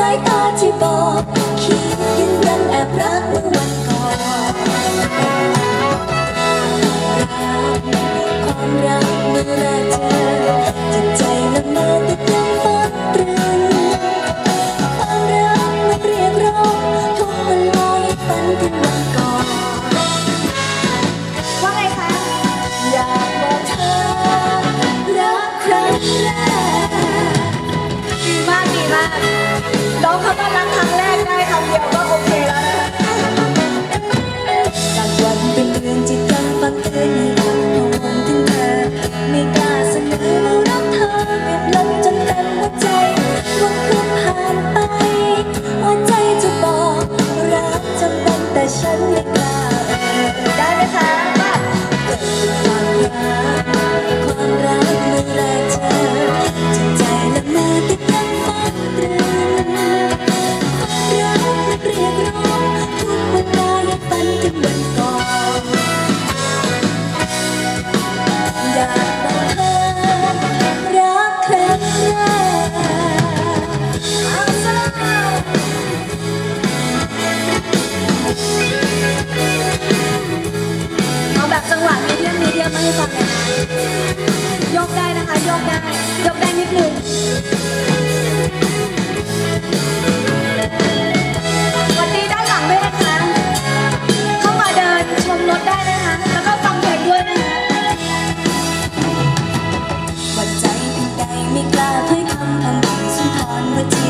สายตาที่บอกคิดยันยันแอบรักเมื่อวันก่อน ได้ไหมคะ ยกมาใเลยยกได้นะคะยกได้ยกได้นิดนึงวันนี้ด้านหลังด้วยนคะ เข้ามาเดินชมรถได้นะคะ แล้วก็ฟังเพลงด้วยนะคะวันใจเป็นใดไม่กล้าเผยคำทำบุญสุนทรวจี